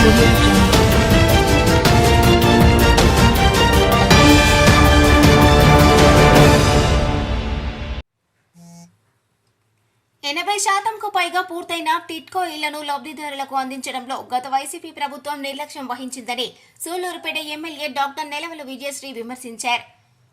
ఎనభై శాతంకు పైగా పూర్తయిన టిట్కో ఇళ్ళను లబ్ధిదారులకు అందించడంలో గత వైసీపీ ప్రభుత్వం నిర్లక్ష్యం వహించిందని సూళ్ళూరుపేట ఎమ్మెల్యే డాక్టర్ నెలవల విజయశ్రీ విమర్శించారు.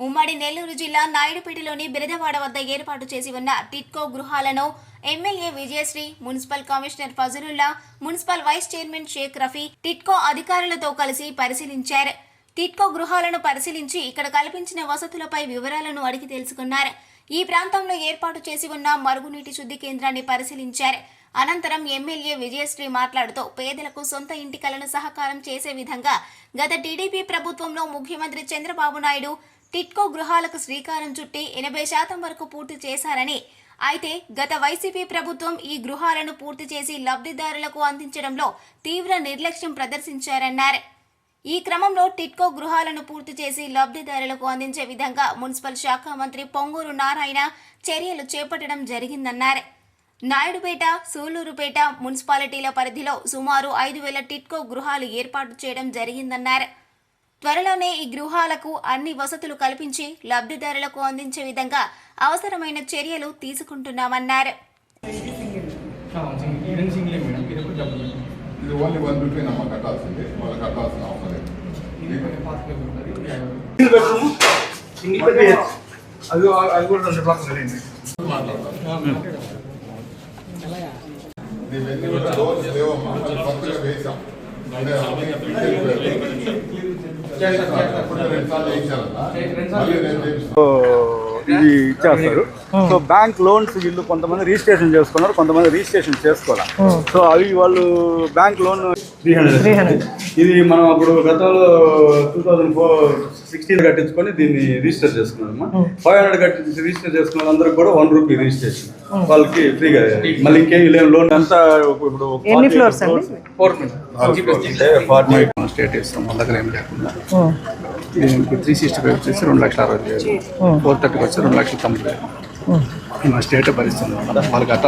ఉమ్మడి నెల్లూరు జిల్లా నాయుడుపేటలోని బిరదవాడ వద్ద ఏర్పాటు చేసి ఉన్న టిట్కో గృహాలను MLA Vijayasree municipal commissioner Fazalullah municipal vice chairman Sheikh Rafi TIDCO అధికారులతో కలిసి పరిశీలించారు. టిట్కో గృహాలను పరిశీలించి ఇక్కడ కల్పించిన వసతులపై వివరాలను అడిగి తెలుసుకున్నారు. ఈ ప్రాంతంలో ఏర్పాటు చేసి ఉన్న మరుగునీటి శుద్ధి కేంద్రాన్ని పరిశీలించారు. అనంతరం ఎమ్మెల్యే విజయశ్రీ మాట్లాడుతూ పేదలకు సొంత ఇంటి కలను సహకారం చేసే విధంగా గత టీడీపీ ప్రభుత్వంలో ముఖ్యమంత్రి చంద్రబాబు నాయుడు టిట్కో గృహాలకు శ్రీకారం చుట్టి ఎనభై శాతం వరకు పూర్తి చేశారని అయితే గత వైసీపీ ప్రభుత్వం ఈ గృహాలను పూర్తి చేసి లబ్ధిదారులకు అందించడంలో తీవ్ర నిర్లక్ష్యం ప్రదర్శించారన్నారు. ఈ క్రమంలో టిట్కో గృహాలను పూర్తి చేసి లబ్ధిదారులకు అందించే విధంగా మున్సిపల్ శాఖ మంత్రి పొంగూరు నారాయణ చర్యలు చేపట్టడం జరిగిందన్నారు. నాయుడుపేట సూళ్ళూరుపేట మున్సిపాలిటీల పరిధిలో సుమారు ఐదు వేల టిట్కో గృహాలు ఏర్పాటు చేయడం జరిగిందన్నారు. త్వరలోనే ఈ గృహాలకు అన్ని వసతులు కల్పించి లబ్ధిదారులకు అందించే విధంగా అవసరమైన చర్యలు తీసుకుంటున్నామన్నారు వేసాం రెండు సార్లు మళ్ళీ నేను వేపిస్తాను ఇది ఇచ్చేస్తారు. సో బ్యాంక్ లోన్స్ వీళ్ళు కొంతమంది రిజిస్ట్రేషన్ చేసుకున్నారు కొంతమంది రిజిస్ట్రేషన్ చేసుకోవాలి. సో అవి వాళ్ళు బ్యాంక్ లోన్ త్రీ హండ్రెడ్. ఇది మనం అప్పుడు గతంలో టూ థౌజండ్ ఫోర్ సిక్స్టీన్ కట్టించుకొని దీన్ని రిజిస్టర్ చేసుకున్నాం ఫైవ్ హండ్రెడ్ కట్టి రిజిస్టర్ చేసుకున్న వాళ్ళందరికీ కూడా వన్ రూపీ రిజిస్ట్రేషన్. వాళ్ళకి ఫ్రీగా మళ్ళీ ఇంకేమి లేని లోన్ అంతా ఇప్పుడు ఫార్టీ స్టేట్ ఇస్తాం మన దగ్గర ఏం లేకుండా దీనికి త్రీ సిక్స్టీ ఫైవ్ వచ్చేసి రెండు లక్షల అరవై వేలు. ఫోర్ థర్టీకి వచ్చి రెండు లక్షల తొంభై వేలు. మా స్టేట్ భరిస్తుంది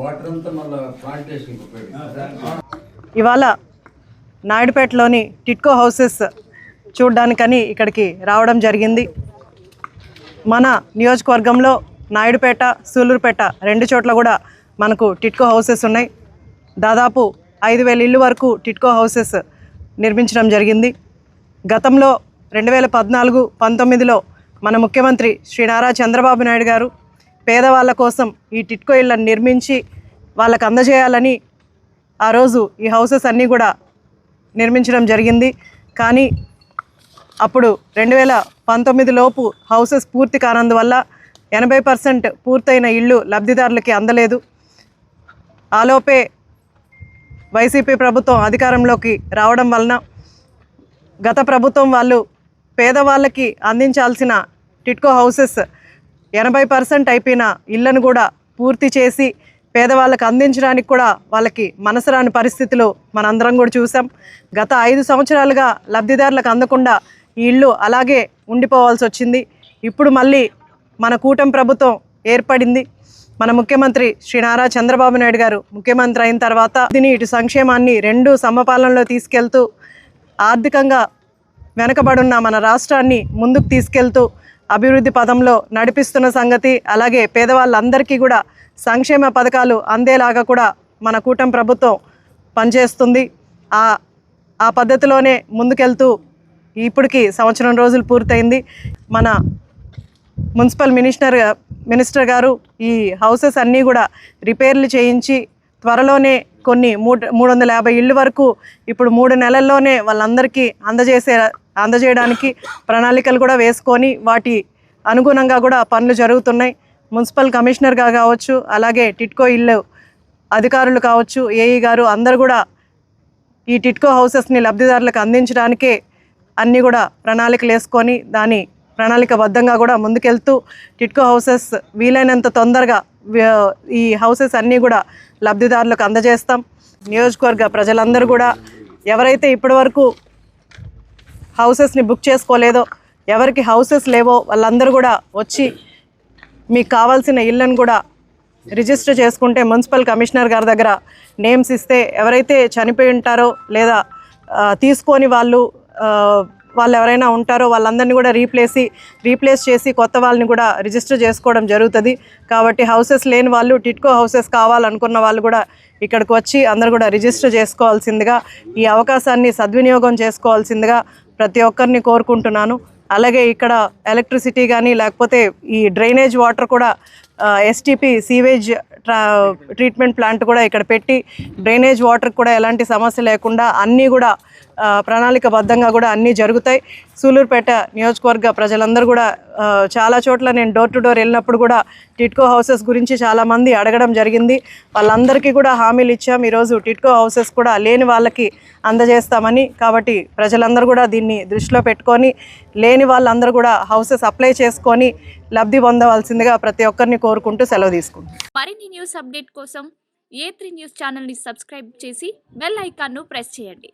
వాటర్ అంతా మళ్ళీ ప్లాంటేషన్కి ఉపయోగిస్తారు ఇవాళ నాయుడుపేటలోని టిట్కో హౌసెస్ చూడడానికని ఇక్కడికి రావడం జరిగింది. మన నియోజకవర్గంలో నాయుడుపేట సూలూరుపేట రెండు చోట్ల కూడా మనకు టిట్కో హౌసెస్ ఉన్నాయి. దాదాపు ఐదు వేల ఇల్లు వరకు టిట్కో హౌసెస్ నిర్మించడం జరిగింది. గతంలో రెండు వేల పద్నాలుగు పంతొమ్మిదిలో మన ముఖ్యమంత్రి శ్రీ నారా చంద్రబాబు నాయుడు గారు పేదవాళ్ళ కోసం ఈ టిట్కో ఇళ్ళని నిర్మించి వాళ్ళకు అందజేయాలని ఆ రోజు ఈ హౌసెస్ అన్నీ కూడా నిర్మించడం జరిగింది. కానీ అప్పుడు రెండు వేల పంతొమ్మిది లోపు హౌసెస్ పూర్తి కానందువల్ల ఎనభై పర్సెంట్ పూర్తయిన ఇళ్ళు లబ్ధిదారులకి అందలేదు. ఆలోపే వైసీపీ ప్రభుత్వం అధికారంలోకి రావడం వలన గత ప్రభుత్వం వాళ్ళు పేదవాళ్ళకి అందించాల్సిన టిట్కో హౌసెస్ ఎనభై పర్సెంట్ అయిపోయిన ఇళ్ళను కూడా పూర్తి చేసి పేదవాళ్ళకి అందించడానికి కూడా వాళ్ళకి మనసరాని పరిస్థితులు మనందరం కూడా చూసాం గత ఐదు సంవత్సరాలుగా లబ్ధిదారులకు అందకుండా ఈ ఇల్లు అలాగే ఉండిపోవాల్సి వచ్చింది. ఇప్పుడు మళ్ళీ మన కూటమి ప్రభుత్వం ఏర్పడింది. మన ముఖ్యమంత్రి శ్రీ నారా చంద్రబాబు నాయుడు గారు ముఖ్యమంత్రి అయిన తర్వాత దీని ఇటు సంక్షేమాన్ని రెండు సమపాలనలో తీసుకెళ్తూ ఆర్థికంగా వెనకబడున్న మన రాష్ట్రాన్ని ముందుకు తీసుకెళ్తూ అభివృద్ధి పదంలో నడిపిస్తున్న సంగతి అలాగే పేదవాళ్ళందరికీ కూడా సంక్షేమ పథకాలు అందేలాగా కూడా మన కూటమి ప్రభుత్వం పనిచేస్తుంది. ఆ ఆ పద్ధతిలోనే ముందుకెళ్తూ ఇప్పటికి సంవత్సరం రోజులు పూర్తయింది. మన మున్సిపల్ మినిస్టర్ మినిస్టర్ గారు ఈ హౌసెస్ అన్నీ కూడా రిపేర్లు చేయించి త్వరలోనే కొన్ని మూడు మూడు వందల యాభై ఇళ్ళు వరకు ఇప్పుడు మూడు నెలల్లోనే వాళ్ళందరికీ అందజేసే అందజేయడానికి ప్రణాళికలు కూడా వేసుకొని వాటి అనుగుణంగా కూడా పనులు జరుగుతున్నాయి. మున్సిపల్ కమిషనర్గా కావచ్చు అలాగే టిట్కో ఇల్లు అధికారులు కావచ్చు ఏఈ గారు అందరు కూడా ఈ టిట్కో హౌసెస్ని లబ్ధిదారులకు అందించడానికే అన్నీ కూడా ప్రణాళికలు వేసుకొని దాని ప్రణాళికబద్ధంగా కూడా ముందుకెళ్తూ టిట్కో హౌసెస్ వీలైనంత తొందరగా ఈ హౌసెస్ అన్నీ కూడా లబ్ధిదారులకు అందజేస్తాం. నియోజకవర్గ ప్రజలందరూ కూడా ఎవరైతే ఇప్పటివరకు హౌసెస్ని బుక్ చేసుకోలేదో ఎవరికి హౌసెస్ లేవో వాళ్ళందరూ కూడా వచ్చి మీకు కావాల్సిన ఇళ్ళను కూడా రిజిస్టర్ చేసుకుంటే మున్సిపల్ కమిషనర్ గారి దగ్గర నేమ్స్ ఇస్తే ఎవరైతే చనిపోయి ఉంటారో లేదా తీసుకొని వాళ్ళు వాళ్ళు ఎవరైనా ఉంటారో వాళ్ళందరినీ కూడా రీప్లేసి రీప్లేస్ చేసి కొత్త వాళ్ళని కూడా రిజిస్టర్ చేసుకోవడం జరుగుతుంది. కాబట్టి హౌసెస్ లేని వాళ్ళు టిట్కో హౌసెస్ కావాలనుకున్న వాళ్ళు కూడా ఇక్కడికి వచ్చి అందరు కూడా రిజిస్టర్ చేసుకోవాల్సిందిగా ఈ అవకాశాన్ని సద్వినియోగం చేసుకోవాల్సిందిగా ప్రతి ఒక్కరిని కోరుకుంటున్నాను. అలాగే ఇక్కడ ఎలక్ట్రిసిటీ కానీ లేకపోతే ఈ డ్రైనేజ్ వాటర్ కూడా STP sewage tra treatment plant కూడా ఇక్కడ పెట్టి డ్రైనేజ్ వాటర్ కూడా ఎలాంటి సమస్య లేకుండా అన్నీ కూడా ప్రణాళికబద్ధంగా కూడా అన్నీ జరుగుతాయి. సూలూరుపేట నియోజకవర్గ ప్రజలందరూ కూడా చాలా చోట్ల నేను డోర్ టు డోర్ వెళ్ళినప్పుడు కూడా టిట్కో హౌసెస్ గురించి చాలామంది అడగడం జరిగింది. వాళ్ళందరికీ కూడా హామీలు ఇచ్చాం. ఈరోజు టిట్కో హౌసెస్ కూడా లేని వాళ్ళకి అందజేస్తామని కాబట్టి ప్రజలందరూ కూడా దీన్ని దృష్టిలో పెట్టుకొని లేని వాళ్ళందరూ కూడా హౌసెస్ అప్లై చేసుకొని లబ్ధి పొందవలసిందిగా ప్రతి ఒక్కరిని కోరుకుంటూ సెలవు తీసుకుంటాం మరిన్ని న్యూస్ అప్డేట్ కోసం ఏ త్రీ న్యూస్ ఛానల్ని సబ్స్క్రైబ్ చేసి బెల్ ఐకాన్ను ప్రెస్ చేయండి.